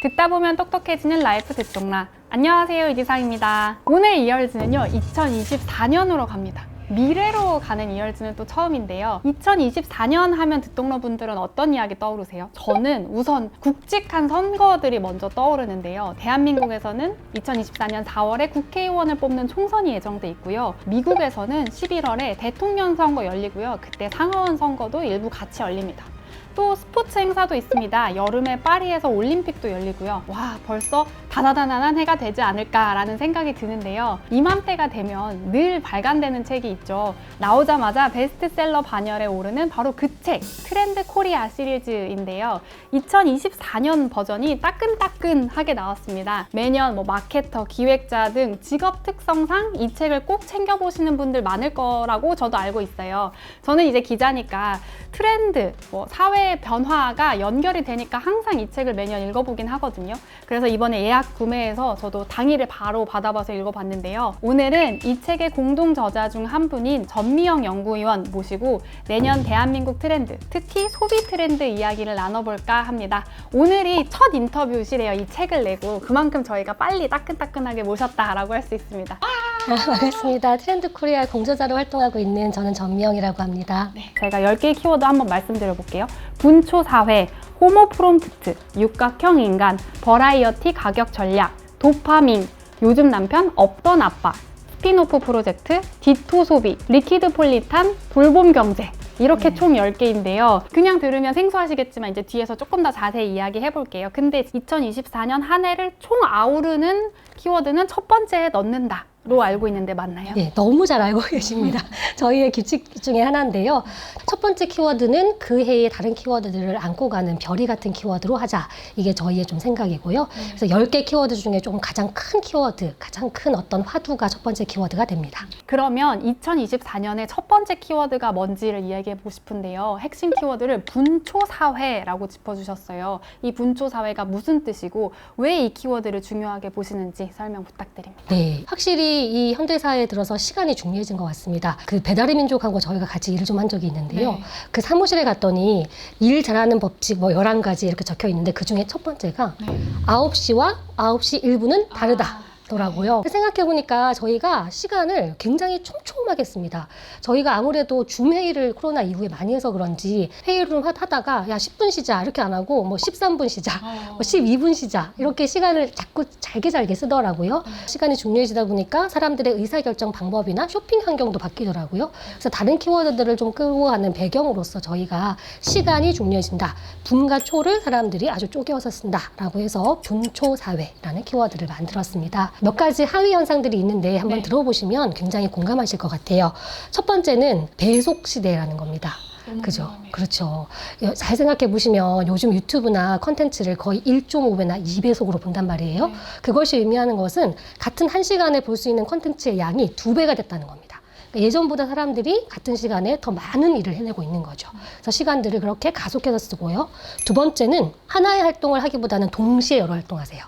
듣다 보면 똑똑해지는 라이프 듣동라. 안녕하세요, 이지상입니다. 오늘 이열즈는요, 2024년으로 갑니다. 미래로 가는 이열즈는 또 처음인데요. 2024년 하면 듣동러 분들은 어떤 이야기 떠오르세요? 저는 우선 굵직한 선거들이 먼저 떠오르는데요. 대한민국에서는 2024년 4월에 국회의원을 뽑는 총선이 예정돼 있고요. 미국에서는 11월에 대통령 선거 열리고요. 그때 상하원 선거도 일부 같이 열립니다. 또 스포츠 행사도 있습니다. 여름에 파리에서 올림픽도 열리고요. 와, 벌써 다다다난한 해가 되지 않을까라는 생각이 드는데요. 이맘때가 되면 늘 발간되는 책이 있죠. 나오자마자 베스트셀러 반열에 오르는 바로 그 책, 트렌드 코리아 시리즈인데요. 2024년 버전이 따끈따끈하게 나왔습니다. 매년 뭐 마케터, 기획자 등 직업 특성상 이 책을 꼭 챙겨보시는 분들 많을 거라고 저도 알고 있어요. 저는 이제 기자니까 트렌드, 뭐 사회 변화가 연결이 되니까 항상 이 책을 매년 읽어보긴 하거든요. 그래서 이번에 예약 구매해서 저도 당일에 바로 받아봐서 읽어봤는데요. 오늘은 이 책의 공동 저자 중 한 분인 전미영 연구위원 모시고 내년 대한민국 트렌드, 특히 소비 트렌드 이야기를 나눠볼까 합니다. 오늘이 첫 인터뷰시래요. 이 책을 내고 그만큼 저희가 빨리 따끈따끈하게 모셨다라고 할 수 있습니다. 반갑습니다. 트렌드 코리아 공저자로 활동하고 있는 저는 전미영이라고 합니다. 제가 10개의 키워드 한번 말씀드려 볼게요. 분초 사회, 호모 프롬프트, 육각형 인간, 버라이어티 가격 전략, 도파민, 요즘 남편 없던 아빠, 스피노프 프로젝트, 디토 소비, 리퀴드 폴리탄, 돌봄 경제. 이렇게 총 10개인데요. 그냥 들으면 생소하시겠지만 이제 뒤에서 조금 더 자세히 이야기 해 볼게요. 근데 2024년 한 해를 총 아우르는 키워드는 첫 번째에 넣는다. 로 알고 있는데 맞나요? 네, 너무 잘 알고 계십니다. 저희의 규칙 중에 하나인데요. 첫 번째 키워드는 그 해의 다른 키워드들을 안고 가는 별이 같은 키워드로 하자. 이게 저희의 좀 생각이고요. 그래서 10개 키워드 중에 조금 가장 큰 키워드, 가장 큰 어떤 화두가 첫 번째 키워드가 됩니다. 그러면 2024년에 첫 번째 키워드가 뭔지를 이야기해 보고 싶은데요. 핵심 키워드를 분초사회라고 짚어주셨어요. 이 분초사회가 무슨 뜻이고 왜 이 키워드를 중요하게 보시는지 설명 부탁드립니다. 네, 확실히 이 현대사회에 들어서 시간이 중요해진 것 같습니다. 그 배달의 민족하고 저희가 같이 일을 좀 한 적이 있는데요. 네. 그 사무실에 갔더니 일 잘하는 법칙 뭐 11가지 이렇게 적혀 있는데 그 중에 첫 번째가 네. 9시와 9시 1분은 다르다. 아. 더라고요. 생각해 보니까 저희가 시간을 굉장히 촘촘하게 씁니다. 저희가 아무래도 줌 회의를 코로나 이후에 많이 해서 그런지 회의를 하- 하다가 야 10분 쉬자 이렇게 안 하고 뭐 13분 쉬자, 뭐 12분 쉬자 이렇게 시간을 자꾸 잘게 잘게 쓰더라고요. 시간이 중요해지다 보니까 사람들의 의사결정 방법이나 쇼핑 환경도 바뀌더라고요. 그래서 다른 키워드들을 좀 끌고 가는 배경으로서 저희가 시간이 중요해진다. 분과 초를 사람들이 아주 쪼개서 쓴다라고 해서 분초사회라는 키워드를 만들었습니다. 몇 가지 하위 현상들이 있는데 한번 네. 들어보시면 굉장히 공감하실 것 같아요. 첫 번째는 배속 시대라는 겁니다. 그죠? 그렇죠. 여- 잘 생각해 보시면 요즘 유튜브나 컨텐츠를 거의 1.5배나 2배속으로 본단 말이에요. 네. 그것이 의미하는 것은 같은 한 시간에 볼 수 있는 컨텐츠의 양이 두 배가 됐다는 겁니다. 그러니까 예전보다 사람들이 같은 시간에 더 많은 일을 해내고 있는 거죠. 그래서 시간들을 그렇게 가속해서 쓰고요. 두 번째는 하나의 활동을 하기보다는 동시에 여러 활동하세요.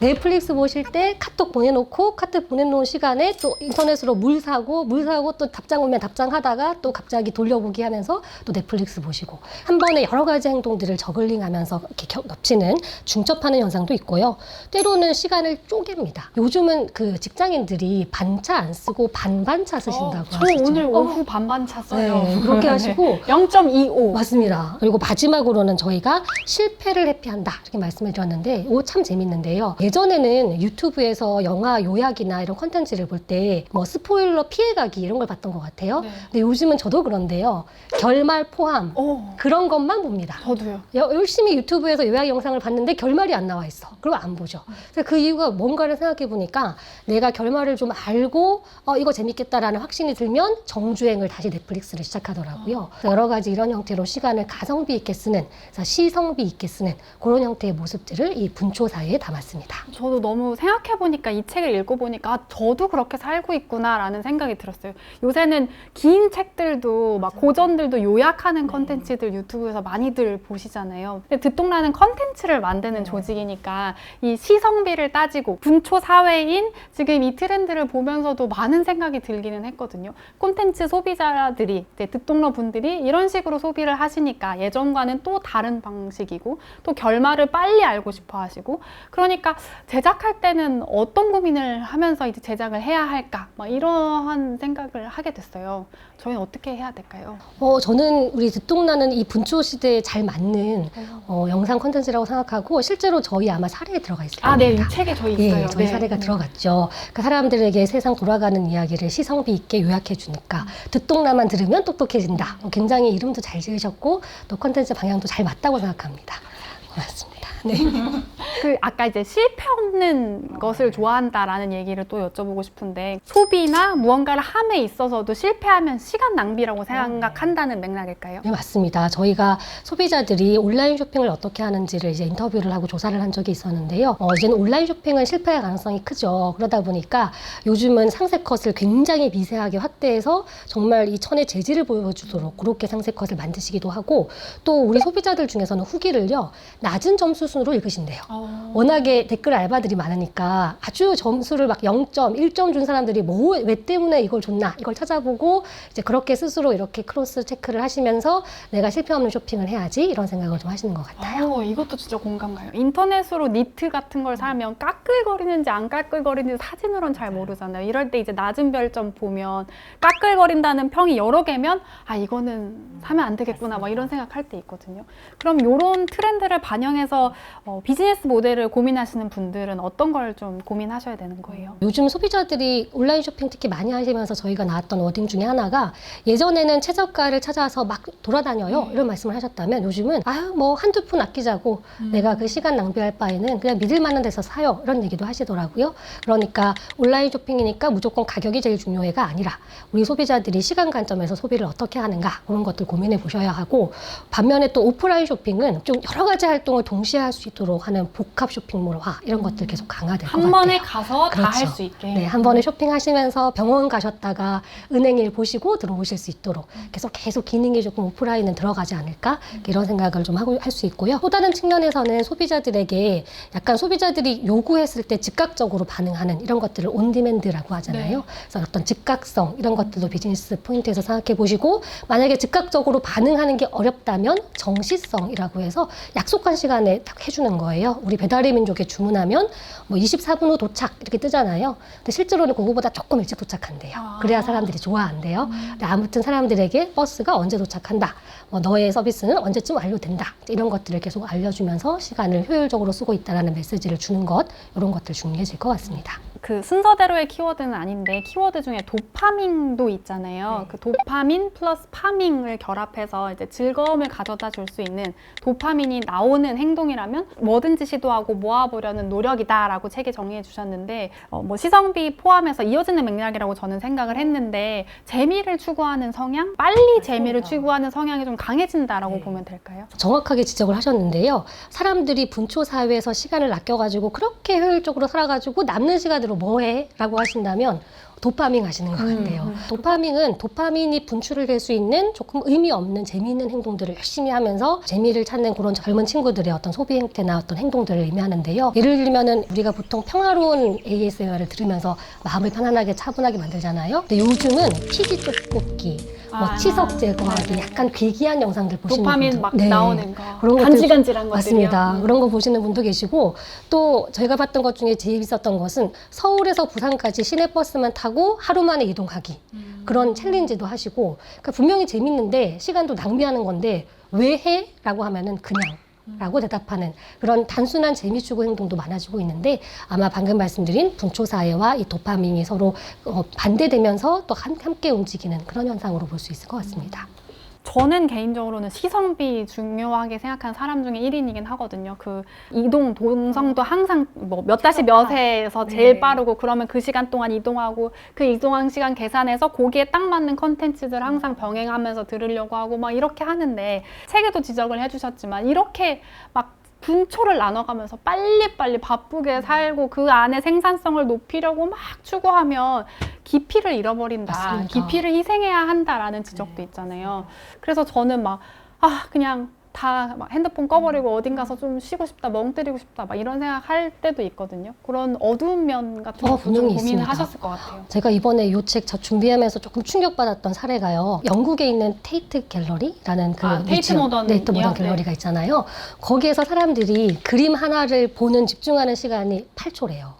넷플릭스 보실 때 카톡 보내놓고 카톡 보내놓은 시간에 또 인터넷으로 물 사고 물 사고 또 답장 오면 답장하다가 또 갑자기 돌려보기 하면서 또 넷플릭스 보시고 한 번에 여러 가지 행동들을 저글링하면서 이렇게 겹- 겹치는 중첩하는 현상도 있고요. 때로는 시간을 쪼갭니다. 요즘은 그 직장인들이 반차 안 쓰고 반반차 쓰신다고 저 하시죠. 오늘 어, 오후 반반 찼어요. 네, 그렇게 하시고 0.25. 맞습니다. 그리고 마지막으로는 저희가 실패를 회피한다 이렇게 말씀을 드렸는데 이거 참 재밌는데요. 예전에는 유튜브에서 영화 요약이나 이런 컨텐츠를 볼 때 뭐 스포일러 피해가기 이런 걸 봤던 것 같아요. 네. 근데 요즘은 저도 그런데요. 결말 포함 오, 그런 것만 봅니다. 저도요. 여- 열심히 유튜브에서 요약 영상을 봤는데 결말이 안 나와 있어. 그럼 안 보죠. 그래서 그 이유가 뭔가를 생각해 보니까 내가 결말을 좀 알고 어, 이거 재밌겠다라는 확신이 들면 정주행을 다시 넷플릭스를 시작하더라고요. 그래서 여러 가지 이런 형태로 시간을 가성비 있게 쓰는, 시성비 있게 쓰는 그런 형태의 모습들을 이 분초 사회에 담았습니다. 저도 너무 생각해보니까 이 책을 읽어보니까 아, 저도 그렇게 살고 있구나라는 생각이 들었어요. 요새는 긴 책들도 막 고전들도 요약하는 컨텐츠들 유튜브에서 많이들 보시잖아요. 근데 듣동라는 컨텐츠를 만드는 조직이니까 이 시성비를 따지고 분초 사회인 지금 이 트렌드를 보면서도 많은 생각이 들기는 했거든요. 있거든요. 콘텐츠 소비자들이 듣동러 분들이 이런 식으로 소비를 하시니까 예전과는 또 다른 방식이고 또 결말을 빨리 알고 싶어 하시고 그러니까 제작할 때는 어떤 고민을 하면서 이제 제작을 해야 할까 막 이러한 생각을 하게 됐어요. 저희는 어떻게 해야 될까요? 어, 저는 우리 듣동나는 이 분초 시대에 잘 맞는 어, 영상 콘텐츠라고 생각하고 실제로 저희 아마 사례에 들어가 있을 아, 네, 겁니다. 이 책에 저희 예, 있어요. 저희 네. 사례가 들어갔죠. 그 사람들에게 세상 돌아가는 이야기를 시성비 있게 요약해 주니까 듣동나만 들으면 똑똑해진다. 어, 굉장히 이름도 잘 지으셨고 또 콘텐츠 방향도 잘 맞다고 생각합니다. 고맙습니다. 네. 그 아까 이제 실패 없는 것을 좋아한다라는 얘기를 또 여쭤보고 싶은데 소비나 무언가를 함에 있어서도 실패하면 시간 낭비라고 생각한다는 맥락일까요? 네, 맞습니다. 저희가 소비자들이 온라인 쇼핑을 어떻게 하는지를 이제 인터뷰를 하고 조사를 한 적이 있었는데요. 어, 이제는 온라인 쇼핑은 실패할 가능성이 크죠. 그러다 보니까 요즘은 상세 컷을 굉장히 미세하게 확대해서 정말 이 천의 재질을 보여주도록 그렇게 상세 컷을 만드시기도 하고 또 우리 소비자들 중에서는 후기를요, 낮은 점수 순으로 읽으신대요. 워낙에 댓글 알바들이 많으니까 아주 점수를 막 0점, 1점 준 사람들이 뭐, 왜 때문에 이걸 줬나, 이걸 찾아보고 이제 그렇게 스스로 이렇게 크로스 체크를 하시면서 내가 실패 없는 쇼핑을 해야지 이런 생각을 좀 하시는 것 같아요. 어, 이것도 진짜 공감 가요. 인터넷으로 니트 같은 걸 사면 까끌거리는지 안 까끌거리는지 사진으로는 잘 모르잖아요. 이럴 때 이제 낮은 별점 보면 까끌거린다는 평이 여러 개면 아 이거는 사면 안 되겠구나 막 이런 생각할 때 있거든요. 그럼 이런 트렌드를 반영해서 어, 비즈니스 모델을 고민하시는 분들은 어떤 걸 좀 고민하셔야 되는 거예요? 요즘 소비자들이 온라인 쇼핑 특히 많이 하시면서 저희가 나왔던 워딩 중에 하나가 예전에는 최저가를 찾아서 막 돌아다녀요. 이런 말씀을 하셨다면 요즘은 아유 뭐 한두 푼 아끼자고 내가 그 시간 낭비할 바에는 그냥 믿을 만한 데서 사요. 이런 얘기도 하시더라고요. 그러니까 온라인 쇼핑이니까 무조건 가격이 제일 중요해가 아니라 우리 소비자들이 시간 관점에서 소비를 어떻게 하는가 그런 것들 고민해 보셔야 하고 반면에 또 오프라인 쇼핑은 좀 여러 가지 활동을 동시에 할 수 있도록 하는 복합 쇼핑몰화 이런 것들 계속 강화될 것한 같아요. 번에 가서 다할 그렇죠. 수 있게. 네, 한 번에 쇼핑하시면서 병원 가셨다가 은행일 보시고 들어오실 수 있도록 계속 계속 기능이 조금 오프라인은 들어가지 않을까 이런 생각을 좀 하고 할 수 있고요. 또 다른 측면에서는 소비자들에게 약간 소비자들이 요구했을 때 즉각적으로 반응하는 이런 것들을 온디맨드라고 하잖아요. 네. 그래서 어떤 즉각성 이런 것들도 비즈니스 포인트에서 생각해 보시고 만약에 즉각적으로 반응하는 게 어렵다면 정시성이라고 해서 약속한 시간에 딱 해주는 거예요. 우리 배달의 민족에 주문하면 뭐 24분 후 도착 이렇게 뜨잖아요. 근데 실제로는 그거보다 조금 일찍 도착한대요. 아. 그래야 사람들이 좋아한대요. 근데 아무튼 사람들에게 버스가 언제 도착한다. 뭐 너의 서비스는 언제쯤 완료된다. 이런 것들을 계속 알려주면서 시간을 효율적으로 쓰고 있다라는 메시지를 주는 것 이런 것들 중요해질 것 같습니다. 그 순서대로의 키워드는 아닌데 키워드 중에 도파민도 있잖아요. 그 도파민 플러스 파밍을 결합해서 이제 즐거움을 가져다 줄 수 있는 도파민이 나오는 행동이라면 뭐든지 시도하고 모아보려는 노력이다라고 책에 정리해 주셨는데 어, 뭐 시성비 포함해서 이어지는 맥락이라고 저는 생각을 했는데 재미를 추구하는 성향, 빨리 재미를 추구하는 성향이 좀 강해진다라고 네. 보면 될까요? 정확하게 지적을 하셨는데요. 사람들이 분초 사회에서 시간을 아껴가지고 그렇게 효율적으로 살아가지고 남는 시간 으로 뭐해? 라고 하신다면 도파밍 하시는 것 음, 같아요. 음. 도파밍은 도파민이 분출을 될 수 있는 조금 의미 없는 재미있는 행동들을 열심히 하면서 재미를 찾는 그런 젊은 친구들의 어떤 소비 행태나 어떤 행동들을 의미하는데요. 예를 들면은 우리가 보통 평화로운 ASMR을 들으면서 마음을 편안하게 차분하게 만들잖아요. 근데 요즘은 피지 쪽 뽑기, 뭐 아. 치석 제거하기, 네네. 약간 괴기한 영상들 보시는 도파민 분들. 막 네. 나오는 거, 그런 것들 간질간질한. 맞습니다. 음. 그런 거 보시는 분도 계시고 또 저희가 봤던 것 중에 재밌었던 것은 서울에서 부산까지 시내버스만 타고 하루 만에 이동하기 음. 그런 챌린지도 하시고 그러니까 분명히 재밌는데 시간도 낭비하는 건데 왜 해? 라고 하면은 그냥 라고 대답하는 그런 단순한 재미 추구 행동도 많아지고 있는데 아마 방금 말씀드린 분초 사회와 이 도파민이 서로 어, 반대되면서 또 한- 함께 움직이는 그런 현상으로 볼 수 있을 것 같습니다. 저는 개인적으로는 시성비 중요하게 생각하는 사람 중에 1인이긴 하거든요. 그 이동 동성도 항상 뭐 몇 다시 몇에서 제일 네. 빠르고 그러면 그 시간 동안 이동하고 그 이동한 시간 계산해서 거기에 딱 맞는 컨텐츠들 항상 병행하면서 들으려고 하고 막 이렇게 하는데 책에도 지적을 해주셨지만 이렇게 막 분초를 나눠가면서 빨리빨리 바쁘게 살고 그 안에 생산성을 높이려고 막 추구하면 깊이를 잃어버린다. 맞습니다. 깊이를 희생해야 한다라는 지적도 있잖아요. 그래서 저는 막, 아, 그냥 다막 핸드폰 꺼버리고 어딘 가서 좀 쉬고 싶다, 멍 때리고 싶다, 막 이런 생각 할 때도 있거든요. 그런 어두운 면 같은 어, 것도 좀 분명히 고민을 있습니다. 하셨을 것 같아요. 제가 이번에 이책 준비하면서 조금 충격받았던 사례가요. 영국에 있는 테이트 갤러리라는 그 아, 테이트 모던 테이트 모던 이요? 갤러리가 있잖아요. 거기에서 사람들이 그림 하나를 보는 집중하는 시간이 8초래요.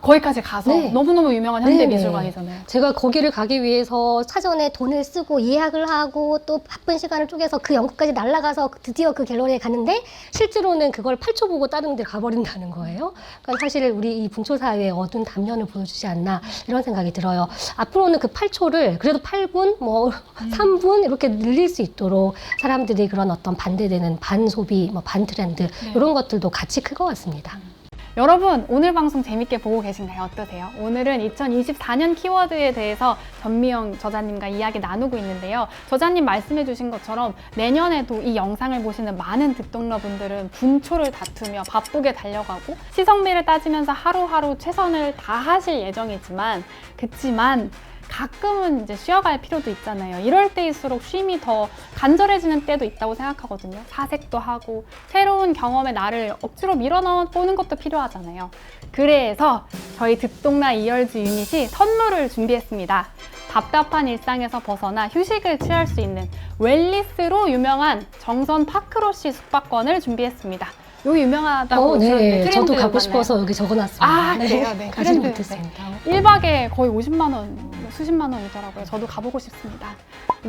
거기까지 가서 네. 너무너무 유명한 네네. 현대 미술관이잖아요. 제가 거기를 가기 위해서 사전에 돈을 쓰고 예약을 하고 또 바쁜 시간을 쪼개서 그 영국까지 날아가서 드디어 그 갤러리에 갔는데 실제로는 그걸 8초 보고 다른 데 가버린다는 거예요. 그러니까 사실 우리 이 분초 사회의 어두운 단면을 보여주지 않나 이런 생각이 들어요. 앞으로는 그 8초를 그래도 8분, 뭐 3분 이렇게 늘릴 수 있도록 사람들이 그런 어떤 반대되는 반소비, 뭐 반트렌드 이런 것들도 같이 클 것 같습니다. 여러분 오늘 방송 재밌게 보고 계신가요? 어떠세요? 오늘은 2024년 키워드에 대해서 전미영 저자님과 이야기 나누고 있는데요. 저자님 말씀해 주신 것처럼 내년에도 이 영상을 보시는 많은 득동러분들은 분초를 다투며 바쁘게 달려가고 시성비를 따지면서 하루하루 최선을 다하실 예정이지만 그치만 가끔은 이제 쉬어갈 필요도 있잖아요. 이럴 때일수록 쉼이 더 간절해지는 때도 있다고 생각하거든요. 사색도 하고 새로운 경험에 나를 억지로 밀어넣어 보는 것도 필요하잖아요. 그래서 저희 득동나 이열즈 유닛이 선물을 준비했습니다. 답답한 일상에서 벗어나 휴식을 취할 수 있는 웰리스로 유명한 정선 파크로시 숙박권을 준비했습니다. 요 유명하다고 어, 네. 저도 가고 맞나요? 싶어서 여기 적어놨습니다. 아, 그래요? 네. 가지 트렌드, 못했습니다. 1박에 거의 50만 원, 수십만 원이더라고요. 저도 가보고 싶습니다.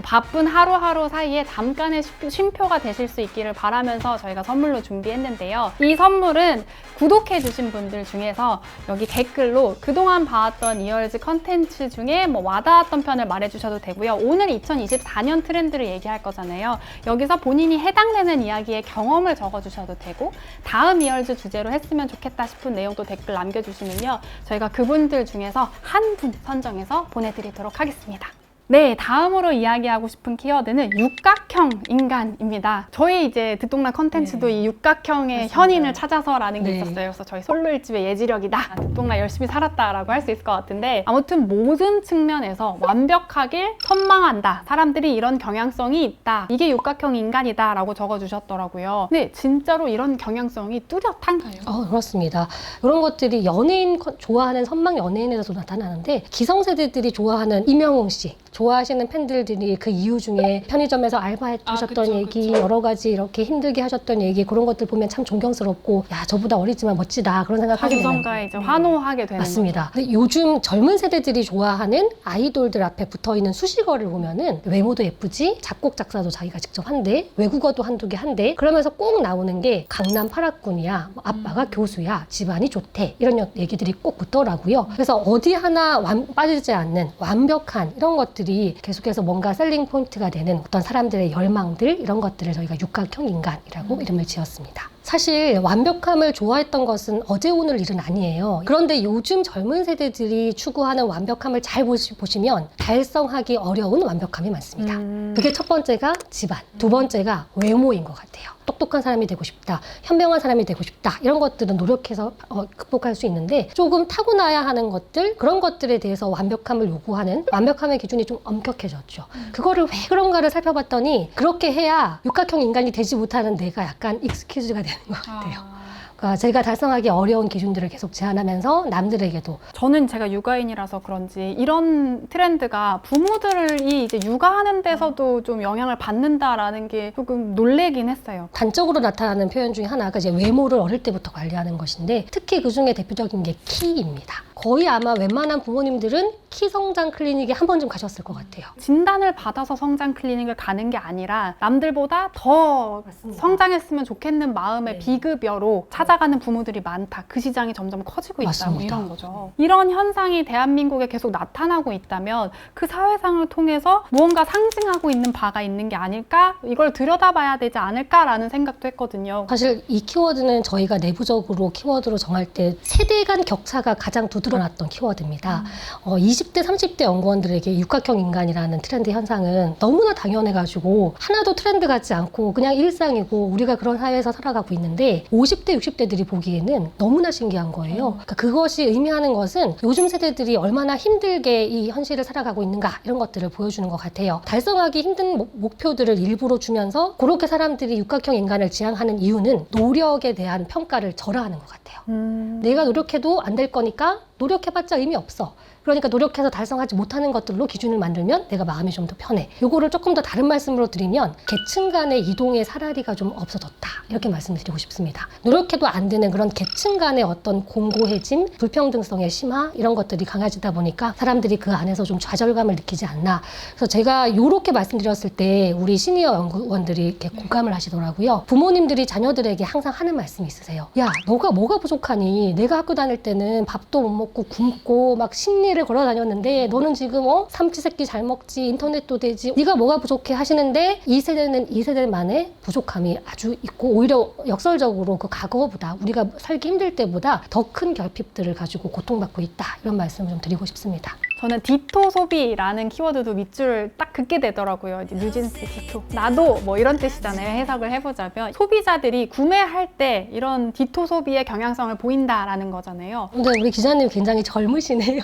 바쁜 하루하루 사이에 잠깐의 쉼- 쉼표가 되실 수 있기를 바라면서 저희가 선물로 준비했는데요. 이 선물은 구독해주신 분들 중에서 여기 댓글로 그동안 봐왔던 이얼즈 컨텐츠 중에 뭐 와닿았던 편을 말해주셔도 되고요. 오늘 2024년 트렌드를 얘기할 거잖아요. 여기서 본인이 해당되는 이야기의 경험을 적어주셔도 되고 다음 이얼즈 주제로 했으면 좋겠다 싶은 내용도 댓글 남겨주시면요. 저희가 그분들 중에서 한 분 선정해서 보내드리도록 하겠습니다. 네, 다음으로 이야기하고 싶은 키워드는 육각형 인간입니다. 저희 이제 듣동나 컨텐츠도 네. 이 육각형의 맞습니다. 현인을 찾아서라는 게 네. 있었어요. 그래서 저희 솔로 일집의 예지력이다. 듣동나 열심히 살았다라고 할 수 있을 것 같은데 아무튼 모든 측면에서 완벽하길 선망한다. 사람들이 이런 경향성이 있다. 이게 육각형 인간이다라고 적어주셨더라고요. 근데 진짜로 이런 경향성이 뚜렷한가요? 어, 그렇습니다. 이런 것들이 연예인 컨- 좋아하는 선망 연예인에서도 나타나는데 기성세대들이 좋아하는 이명웅 씨 좋아하시는 팬들들이 그 이유 중에 편의점에서 알바하셨던 아, 얘기. 여러 가지 이렇게 힘들게 하셨던 얘기 그런 것들 보면 참 존경스럽고 야 저보다 어리지만 멋지다 그런 생각하게 되는 하주성가에 이제 환호하게 되는 맞습니다. 근데 요즘 젊은 세대들이 좋아하는 아이돌들 앞에 붙어 있는 수식어를 보면은 외모도 예쁘지, 작곡 작사도 자기가 직접 한대, 외국어도 한두 개 한대. 그러면서 꼭 나오는 게 강남 파라군이야, 뭐 아빠가 교수야, 집안이 좋대 이런 여- 얘기들이 꼭 붙더라고요. 그래서 어디 하나 완- 빠지지 않는 완벽한 이런 것들 이 계속해서 뭔가 셀링 포인트가 되는 어떤 사람들의 열망들 이런 것들을 저희가 육각형 인간이라고 이름을 지었습니다. 사실 완벽함을 좋아했던 것은 어제 오늘 일은 아니에요. 그런데 요즘 젊은 세대들이 추구하는 완벽함을 잘 보시, 보시면 달성하기 어려운 완벽함이 많습니다. 음. 그게 첫 번째가 집안, 두 번째가 외모인 것 같아요. 똑똑한 사람이 되고 싶다, 현명한 사람이 되고 싶다 이런 것들은 노력해서 어, 극복할 수 있는데 조금 타고나야 하는 것들 그런 것들에 대해서 완벽함을 요구하는 완벽함의 기준이 좀 엄격해졌죠. 그거를 왜 그런가를 살펴봤더니 그렇게 해야 육각형 인간이 되지 못하는 내가 약간 익스큐즈가 되는 것 같아요. 그러니까 제가 달성하기 어려운 기준들을 계속 제안하면서 남들에게도 저는 제가 육아인이라서 그런지 이런 트렌드가 부모들이 이제 육아하는 데서도 좀 영향을 받는다라는 게 조금 놀래긴 했어요. 단적으로 나타나는 표현 중에 하나가 이제 외모를 어릴 때부터 관리하는 것인데 특히 그 중에 대표적인 게 키입니다. 거의 아마 웬만한 부모님들은 키 성장 클리닉에 한 번쯤 가셨을 것 같아요. 진단을 받아서 성장 클리닉을 가는 게 아니라 남들보다 더 성장했으면 좋겠는 마음의 네. 비급여로 찾아가는 부모들이 많다. 그 시장이 점점 커지고 있다. 뭐 맞습니다. 이런 거죠. 이런 현상이 대한민국에 계속 나타나고 있다면 그 사회상을 통해서 무언가 상징하고 있는 바가 있는 게 아닐까? 이걸 들여다봐야 되지 않을까라는 생각도 했거든요. 사실 이 키워드는 저희가 내부적으로 키워드로 정할 때 세대 간 격차가 가장 두드러 드러났던 키워드입니다. 어, 20대, 30대 연구원들에게 육각형 인간이라는 트렌드 현상은 너무나 당연해가지고 하나도 트렌드 같지 않고 그냥 일상이고 우리가 그런 사회에서 살아가고 있는데 50대, 60대들이 보기에는 너무나 신기한 거예요. 그러니까 그것이 의미하는 것은 요즘 세대들이 얼마나 힘들게 이 현실을 살아가고 있는가 이런 것들을 보여주는 것 같아요. 달성하기 힘든 목- 목표들을 일부러 주면서 그렇게 사람들이 육각형 인간을 지향하는 이유는 노력에 대한 평가를 절하하는 것 같아요. 음. 내가 노력해도 안 될 거니까 노력해봤자 의미 없어. 그러니까 노력해서 달성하지 못하는 것들로 기준을 만들면 내가 마음이 좀 더 편해. 요거를 조금 더 다른 말씀으로 드리면 계층 간의 이동의 사다리가 좀 없어졌다. 이렇게 말씀드리고 싶습니다. 노력해도 안 되는 그런 계층 간의 어떤 공고해짐, 불평등성의 심화 이런 것들이 강해지다 보니까 사람들이 그 안에서 좀 좌절감을 느끼지 않나. 그래서 제가 이렇게 말씀드렸을 때 우리 시니어 연구원들이 이렇게 공감을 하시더라고요. 부모님들이 자녀들에게 항상 하는 말씀이 있으세요. 야, 너가 뭐가 부족하니? 내가 학교 다닐 때는 밥도 못 먹고 굶고 막 심리를 걸어 다녔는데 너는 지금 어 삼시세끼 잘 먹지 인터넷도 되지 네가 뭐가 부족해 하시는데 이 세대는 이 세대만의 부족함이 아주 있고 오히려 역설적으로 그 과거보다 우리가 살기 힘들 때보다 더 큰 결핍들을 가지고 고통받고 있다 이런 말씀을 좀 드리고 싶습니다. 저는 디토 소비라는 키워드도 밑줄을 딱 긋게 되더라고요. 뉴진스 디토. 나도 뭐 이런 뜻이잖아요. 해석을 해보자면 소비자들이 구매할 때 이런 디토 소비의 경향성을 보인다라는 거잖아요. 근데 우리 기자님 굉장히 젊으시네요.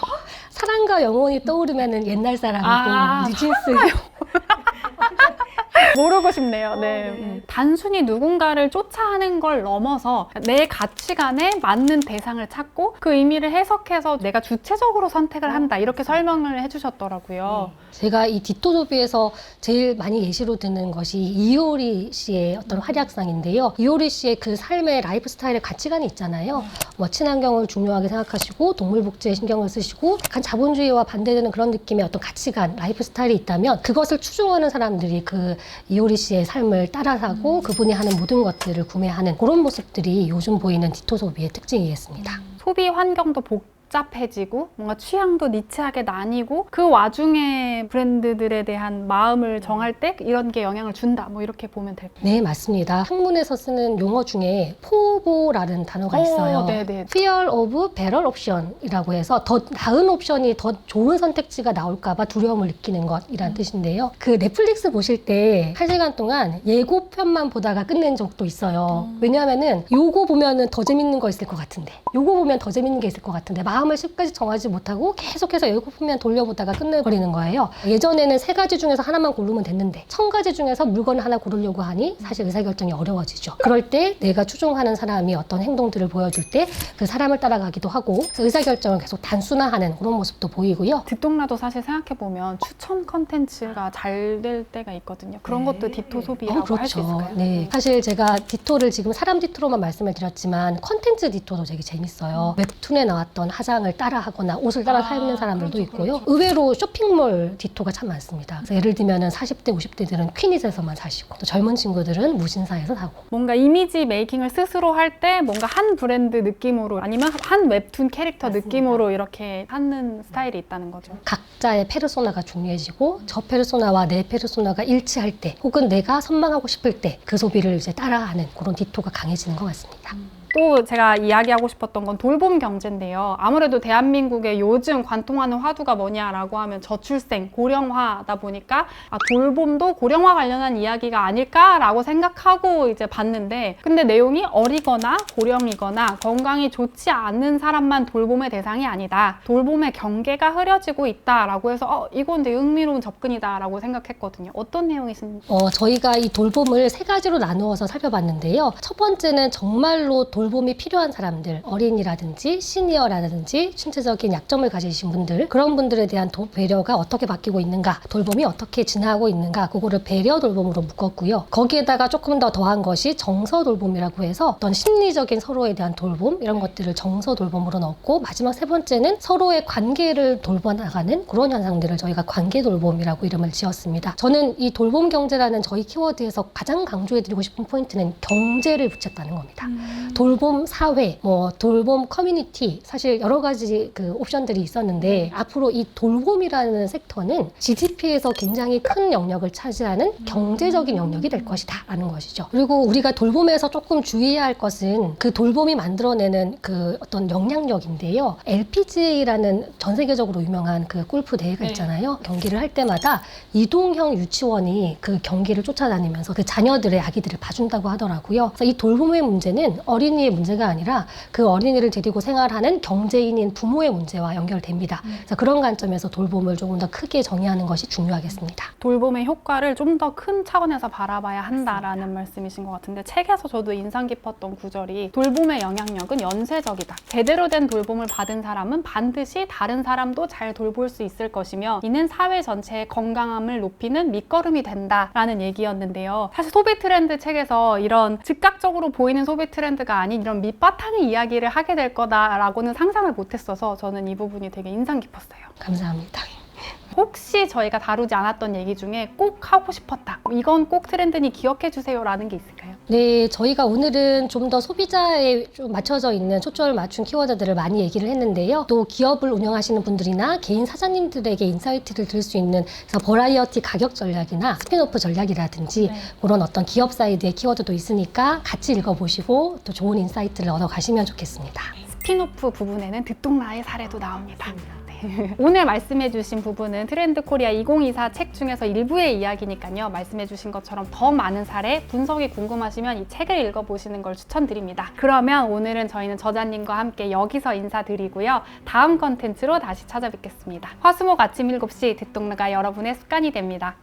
사랑과 영혼이 떠오르면은 옛날 사람이고 아, 뉴진스 모르고 싶네요. 네. 음. 단순히 누군가를 쫓아하는 걸 넘어서 내 가치관에 맞는 대상을 찾고 그 의미를 해석해서 내가 주체적으로 선택을 한다. 이렇게 설명을 해주셨더라고요. 제가 이 디토소비에서 제일 많이 예시로 드는 것이 이효리 씨의 어떤 활약상인데요. 이효리 씨의 그 삶의 라이프 스타일의 가치관이 있잖아요. 뭐 친환경을 중요하게 생각하시고 동물 복지에 신경을 쓰시고 약간 자본주의와 반대되는 그런 느낌의 어떤 가치관, 라이프 스타일이 있다면 그것을 추종하는 사람들이 그 이효리 씨의 삶을 따라사고 그분이 하는 모든 것들을 구매하는 그런 모습들이 요즘 보이는 디토 소비의 특징이겠습니다. 소비 환경도 복 잡해지고 뭔가 취향도 니치하게 나뉘고 그 와중에 브랜드들에 대한 마음을 정할 때 이런 게 영향을 준다. 뭐 이렇게 보면 될것 네, 맞습니다. 학문에서 쓰는 용어 중에 포보라는 단어가 있어요. 어, 네네. Fear of better option이라고 해서 더 나은 옵션이 더 좋은 선택지가 나올까봐 두려움을 느끼는 것이란 뜻인데요. 그 넷플릭스 보실 때 한 시간 동안 예고편만 보다가 끝낸 적도 있어요. 왜냐하면은 요거 보면은 더 재밌는 거 있을 것 같은데, 요거 보면 더 재밌는 게 있을 것 같은데 마음 을 끝까지 정하지 못하고 계속해서 예고편만 돌려보다가 끝내버리는 거예요. 예전에는 세 가지 중에서 하나만 고르면 됐는데 천 가지 중에서 물건을 하나 고르려고 하니 사실 의사결정이 어려워지죠. 그럴 때 내가 추종하는 사람이 어떤 행동들을 보여줄 때 그 사람을 따라가기도 하고 의사결정을 계속 단순화하는 그런 모습도 보이고요. 듣동라도 사실 생각해보면 추천 컨텐츠가 잘 될 때가 있거든요. 그런 것도 디토 소비라고 어, 그렇죠. 있을까요? 네. 사실 제가 디토를 지금 사람 디토로만 말씀을 드렸지만 컨텐츠 디토도 되게 재밌어요. 웹툰에 나왔던 화장을 따라하거나 옷을 따라 아, 사 입는 사람들도 그렇죠, 있고요. 의외로 쇼핑몰 디토가 참 많습니다. 그래서 예를 들면은 40대, 50대들은 퀸잇에서만 사시고 또 젊은 친구들은 무신사에서 사고 뭔가 이미지 메이킹을 스스로 할 때 뭔가 한 브랜드 느낌으로 아니면 한 웹툰 캐릭터 느낌으로 이렇게 하는 스타일이 있다는 거죠. 각자의 페르소나가 중요해지고 저 페르소나와 내 페르소나가 일치할 때 혹은 내가 선망하고 싶을 때 그 소비를 이제 따라하는 그런 디토가 강해지는 것 같습니다. 또 제가 이야기하고 싶었던 건 돌봄 경제인데요. 아무래도 대한민국의 요즘 관통하는 화두가 뭐냐라고 하면 저출생, 고령화다 보니까 아, 돌봄도 고령화 관련한 이야기가 아닐까라고 생각하고 이제 봤는데 근데 내용이 어리거나 고령이거나 건강이 좋지 않은 사람만 돌봄의 대상이 아니다. 돌봄의 경계가 흐려지고 있다라고 해서 어, 이건 되게 흥미로운 접근이다라고 생각했거든요. 어떤 내용이신지 어, 저희가 이 돌봄을 세 가지로 나누어서 살펴봤는데요. 첫 번째는 정말로 돌 봄이 필요한 사람들, 어린이라든지 시니어라든지 신체적인 약점을 가지신 분들, 그런 분들에 대한 도- 배려가 어떻게 바뀌고 있는가, 돌봄이 어떻게 진화하고 있는가, 그거를 배려 돌봄으로 묶었고요. 거기에다가 조금 더 더한 것이 정서 돌봄이라고 해서 어떤 심리적인 서로에 대한 돌봄, 이런 것들을 정서 돌봄으로 넣었고, 마지막 세 번째는 서로의 관계를 돌봐나가는 그런 현상들을 저희가 관계 돌봄이라고 이름을 지었습니다. 저는 이 돌봄 경제라는 저희 키워드에서 가장 강조해드리고 싶은 포인트는 경제를 붙였다는 겁니다. 돌 돌봄 사회, 뭐 돌봄 커뮤니티 사실 여러 가지 그 옵션들이 있었는데 앞으로 이 돌봄이라는 섹터는 GDP에서 굉장히 큰 영역을 차지하는 경제적인 영역이 될 것이다라는 것이죠. 그리고 우리가 돌봄에서 조금 주의해야 할 것은 그 돌봄이 만들어내는 그 어떤 영향력인데요. LPGA라는 전 세계적으로 유명한 그 골프 대회가 네. 있잖아요. 경기를 할 때마다 이동형 유치원이 그 경기를 쫓아다니면서 그 자녀들의 아기들을 봐준다고 하더라고요. 그래서 이 돌봄의 문제는 어린이 의 문제가 아니라 그 어린이를 데리고 생활하는 경제인인 부모의 문제와 연결됩니다. 그래서 그런 관점에서 돌봄을 조금 더 크게 정의하는 것이 중요하겠습니다. 돌봄의 효과를 좀 더 큰 차원에서 바라봐야 한다라는 말씀이신 것 같은데 책에서 저도 인상 깊었던 구절이 돌봄의 영향력은 연쇄적이다. 제대로 된 돌봄을 받은 사람은 반드시 다른 사람도 잘 돌볼 수 있을 것이며 이는 사회 전체의 건강함을 높이는 밑거름이 된다라는 얘기였는데요. 사실 소비 트렌드 책에서 이런 즉각적으로 보이는 소비 트렌드가 아닌 이런 밑바탕의 이야기를 하게 될 거다라고는 상상을 못했어서 저는 이 부분이 되게 인상 깊었어요. 감사합니다. 혹시 저희가 다루지 않았던 얘기 중에 꼭 하고 싶었다. 이건 꼭 트렌드니 기억해 주세요라는 게 있을까요? 네, 저희가 오늘은 좀 더 소비자에 좀 맞춰져 있는 초점을 맞춘 키워드들을 많이 얘기를 했는데요. 또 기업을 운영하시는 분들이나 개인 사장님들에게 인사이트를 들 수 있는 버라이어티 가격 전략이나 스피노프 전략이라든지 네. 그런 어떤 기업 사이드의 키워드도 있으니까 같이 읽어보시고 또 좋은 인사이트를 얻어 가시면 좋겠습니다. 스피노프 부분에는 듣동라의 사례도 나옵니다. 네. 오늘 말씀해주신 부분은 트렌드 코리아 2024 책 중에서 일부의 이야기니까요. 말씀해주신 것처럼 더 많은 사례, 분석이 궁금하시면 이 책을 읽어보시는 걸 추천드립니다. 그러면 오늘은 저희는 저자님과 함께 여기서 인사드리고요. 다음 컨텐츠로 다시 찾아뵙겠습니다. 화수목 아침 7시 듣동라가 여러분의 습관이 됩니다.